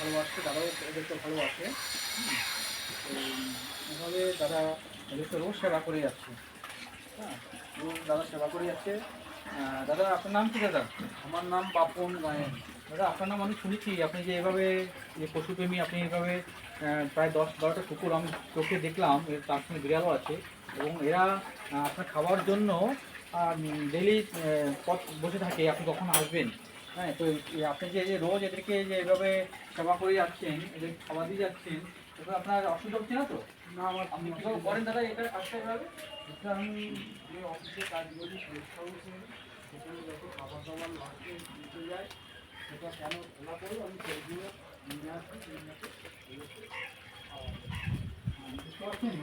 ভালোবাসছে দাদাও এদেরকে ভালোবাসে এভাবে দাদা এদেরকে রোজ সেবা করে যাচ্ছে। হ্যাঁ রোজ দাদা সেবা করে যাচ্ছে। দাদা আপনার নাম কি দাদা? আমার নাম বাপন গায়েন দাদা আপনার নাম আমি শুনেছি আপনি যে এভাবে যে পশুপ্রেমী আপনি এভাবে প্রায় দশ বারোটা কুকুর আমি চোখে দেখলাম এর তার সঙ্গে বিড়ালও আছে এবং এরা আপনার খাওয়ার জন্য ডেলি পথ বসে থাকে আপনি কখন আসবেন? হ্যাঁ তো আপনি যে রোজ এদেরকে যে এভাবে সেবা করে যাচ্ছেন এদের খাবার দিয়ে যাচ্ছেন এবার আপনার অসুবিধা হচ্ছে না তো? না আমার আপনি কীভাবে করেন দাদা এটা কাজটা এভাবে? এটা আমি যে অফিসে কাজ করি হাউসে সেখানে যত খাবার দাবার লাগবে দিতে যায় সেটা কেন খোলা করে আমি সেইগুলো নিয়ে আসি নিয়ে আসি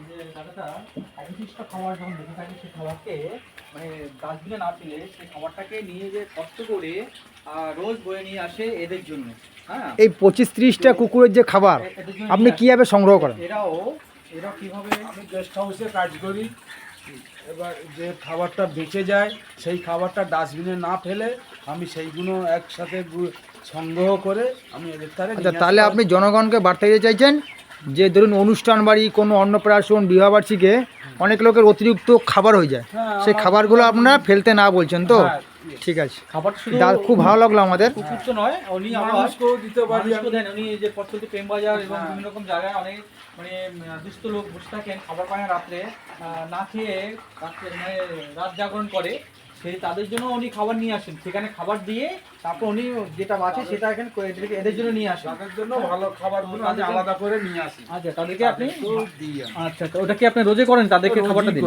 যে অবশিষ্ট খাবার যখন থাকে সেই খাবারকে মানে ডাস্টবিনে না ফেলে সেই খাবারটাকে নিয়ে যে কষ্ট করে রোজ বয়ে নিয়ে আসে এদের জন্য। হ্যাঁ? এই পঁচিশ ত্রিশটা কুকুরের যে খাবার আপনি কীভাবে সংগ্রহ করেন। এরাও এরাও কীভাবে আমি গেস্ট হাউসে কাজ করি। এবার যে খাবারটা বেঁচে যায় সেই খাবারটা ডাস্টবিনে না ফেলে আমি সেইগুলো একসাথে সংগ্রহ করে আমি এদের আচ্ছা তাহলে আপনি জনগণকে বার্তা দিতে চাইছেন? যে ধরুন অনুষ্ঠান বাড়ি কোনো অন্নপ্রাশন বিবাহবার্ষিকে অনেক লোকের অতিরিক্ত খাবার হয়ে যায়। হ্যাঁ, সেই খাবারগুলো আপনারা ফেলতে না বলছেন তো? হ্যাঁ, ঠিক আছে। দা- খুব ভালো লাগল আমাদের। নয় উনি দিতে দেন উনি যে প্রেম বাজার এবং হ্যাঁ। বিভিন্ন রকম জায়গায় অনেক মানে দুস্থ লোক বসে থাকেন খাবার পায় রাত্রে। না খেয়ে মানে রাত জাগরণ করে। সেই তাদের জন্য উনি খাবার নিয়ে আসেন। সেখানে খাবার দিয়ে তারপর উনি যেটা বাঁচে সেটা এখানে এদের জন্য নিয়ে আসেন। তাদের জন্য ভালো আমি আলাদা করে নিয়ে আসি। আচ্ছা তাদেরকে আপনি। আচ্ছা তো ওটা কি আপনি রোজে করেন? তাদেরকে খাবারটা দিন।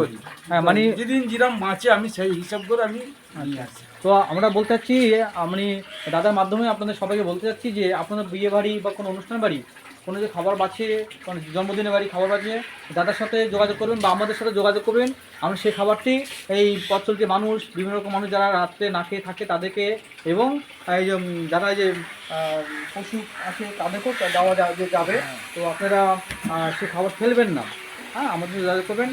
হ্যাঁ মানে যেদিন যেরকম মাছে আমি সেই হিসাব করে আমি নিয়ে আসি। তো আমরা বলতে চাচ্ছি আমি দাদার মাধ্যমে আপনাদের সবাইকে বলতে চাচ্ছি যে আপনাদের বিয়ে বাড়ি বা কোনো অনুষ্ঠান বাড়ি কোনো যে খাবার বাঁচিয়ে কোনো জন্মদিনের বাড়ি খাবার বাঁচিয়ে দাদার সাথে যোগাযোগ করবেন বা আমাদের সাথে যোগাযোগ করবেন আমরা সেই খাবারটি এই পথ চলতি মানুষ বিভিন্ন রকম মানুষ যারা রাত্রে না খেয়ে থাকে তাদেরকে এবং এই যে যারা এই যে পশু আছে তাদেরকেও দেওয়া যা- যাবে। তো আপনারা সে খাবার ফেলবেন না। হ্যাঁ আমাদের সাথে যোগাযোগ করবেন।